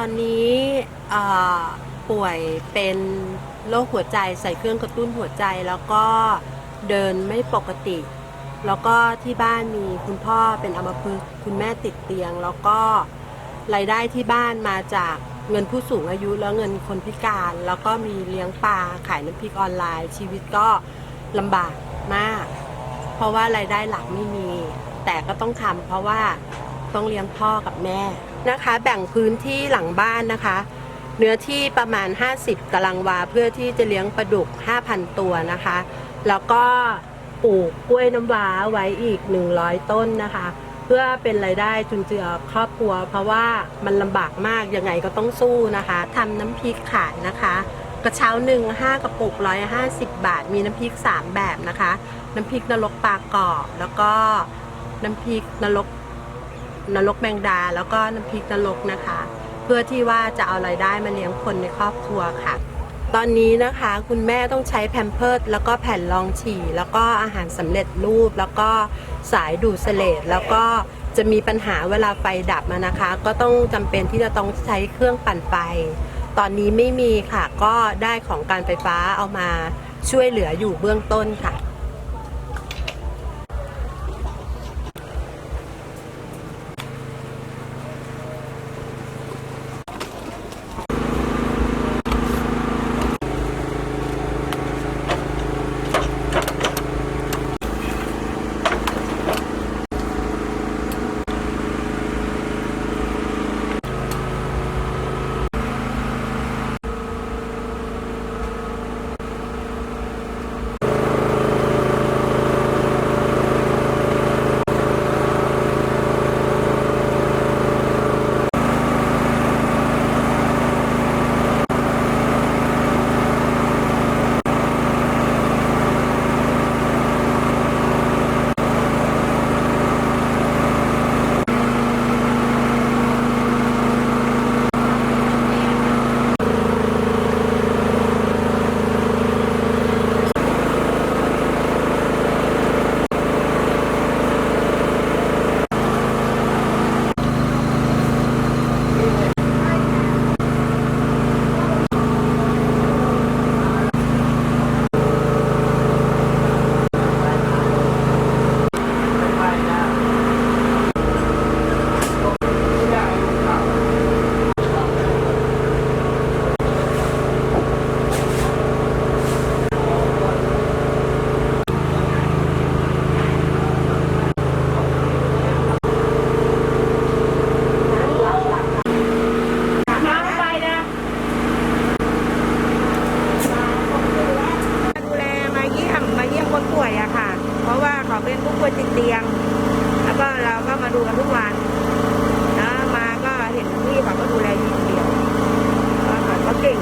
อนนี้ป่วยเป็นโรคหัวใจใส่เครื่องกระตุ้นหัวใจแล้วก็เดินไม่ปกติ แล้วก็ที่บ้านมีคุณพ่อเป็นอัมพฤกษ์คุณแม่ติดเตียง แล้วก็รายได้ที่บ้านมาจากเงินผู้สูงอายุแล้วเงินคนพิการ แล้วก็มีเลี้ยงปลาขายน้ำพริกออนไลน์ ชีวิตก็ลำบากมาก เพราะว่ารายได้หลักไม่มี แต่ก็ต้องทำเพราะว่าต้องเลี้ยงพ่อกับแม่ นะคะ แบ่งพื้นที่หลังบ้านนะคะ เนื้อที่ประมาณ 50ตารางวาเพื่อที่จะเลี้ยงปลาดุก 5,000 ตัวนะคะ แล้วก็ปลูกกล้วยน้ำว้าไว้อีก 100 ต้นนะคะ เพื่อเป็นรายได้จุนเจือครอบครัว เพราะว่ามันลำบากมากยังไงก็ต้องสู้นะคะทำน้ำพริกขายนะคะกระเช้าหนึ่ง5กระปุก150บาท มีน้ำพริก3แบบนะคะ น้ำพริกนรกปลากรอบ แล้วก็น้ำพริกนรก นรกแมงดา แล้วก็น้ำพริกนรกนะคะ เพื่อที่ว่าจะเอารายได้มาเลี้ยงคนในครอบครัวค่ะ ตอนนี้นะคะคุณแม่ต้องใช้แพมเพิร์ดแล้วก็แผ่นรองฉี่ แล้วก็อาหารสำเร็จรูป แล้วก็สายดูดเสลดแล้วก็จะมีปัญหาเวลาไฟดับอะนะคะ ก็ต้องจำเป็นที่จะต้องใช้เครื่องปั่นไฟ ตอนนี้ไม่มีค่ะก็ได้ของการไฟฟ้าเอามาช่วยเหลืออยู่เบื้องต้นค่ะะค่ะ เพราะว่าเขาเป็นผู้ป่วยติดเตียง แล้วก็เราก็มาดูกันทุกวันนะมาก็เห็นพี่เขาก็ดูแลอยู่เดียวเขาเก่ง